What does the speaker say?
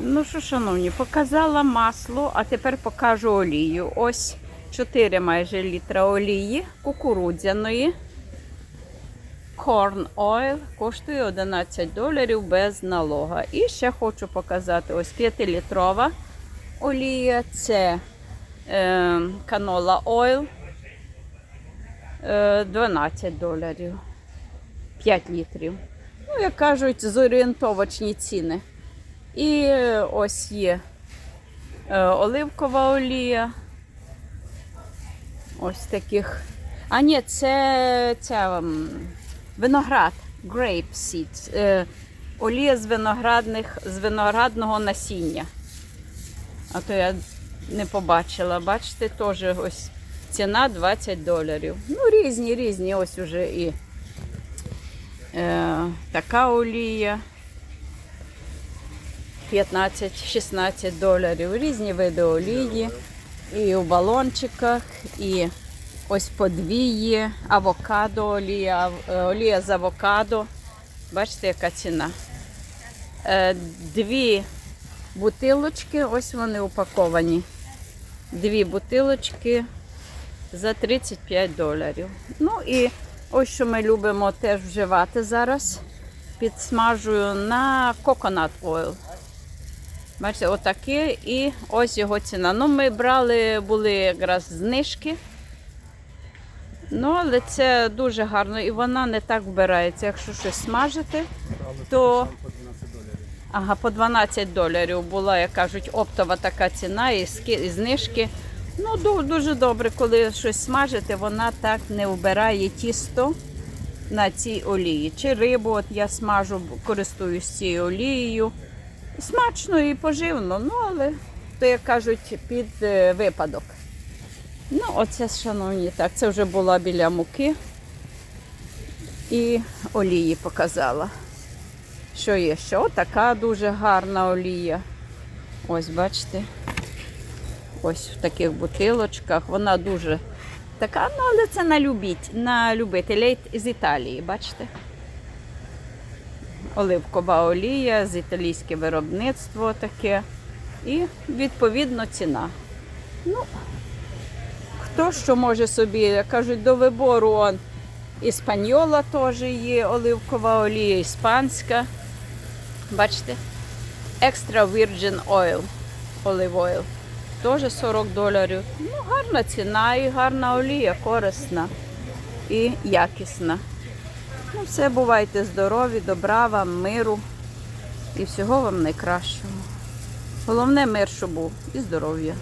Ну що, шановні, показала масло, а тепер покажу олію. Ось 4 майже літра олії кукурудзяної. Corn Oil коштує 11 доларів без налога. І ще хочу показати ось 5-літрова олія. Це е, канола Oil е, 12 доларів. 5 літрів. Ну, як кажуть, зорієнтовочні ціни. І ось є е, оливкова олія. Ось таких. А ні, це, це виноград, grape seeds. Е, олія з виноградних, з виноградного насіння. А то я не побачила. Бачите, теж ось ціна 20 доларів. Ну, різні, різні. Ось уже і е, така олія. 15-16 доларів. Різні види олії. І у балончиках, і ось подвії, авокадо, олія, олія з авокадо. Бачите, яка ціна. Е, Дві бутилочки, ось вони упаковані. Дві бутилочки за 35 доларів. Ну і ось що ми любимо теж вживати зараз. Підсмажую на coconut oil. Бачите, отаке і ось його ціна. Ну, ми брали, були якраз знижки. Ну, але це дуже гарно і вона не так вбирається. Якщо щось смажити, то ага, по 12 доларів була, як кажуть, оптова така ціна і знижки. Ну, дуже добре, коли щось смажити, вона так не вбирає тісто на цій олії. Чи рибу, от я смажу, користуюсь цією олією. Смачно і поживно, ну але то, як кажуть, під е, випадок. Ну, оце, шановні, так, це вже була біля муки і олії показала. Що є ще? Отака дуже гарна олія. Ось, бачите. Ось в таких бутилочках. Вона дуже така, ну але це на любіть, на любителей з Італії, бачите? Оливкова олія, з італійське виробництво таке. І відповідно ціна. Ну, хто що може собі, кажуть, до вибору он іспаньола теж є, оливкова олія, іспанська. Бачите? Extra Virgin Oil, Olive Oil. Теж 40 доларів. Ну, гарна ціна і гарна олія, корисна і якісна. Ну, все, бувайте здорові, добра вам, миру і всього вам найкращого. Головне мир, щоб був і здоров'я.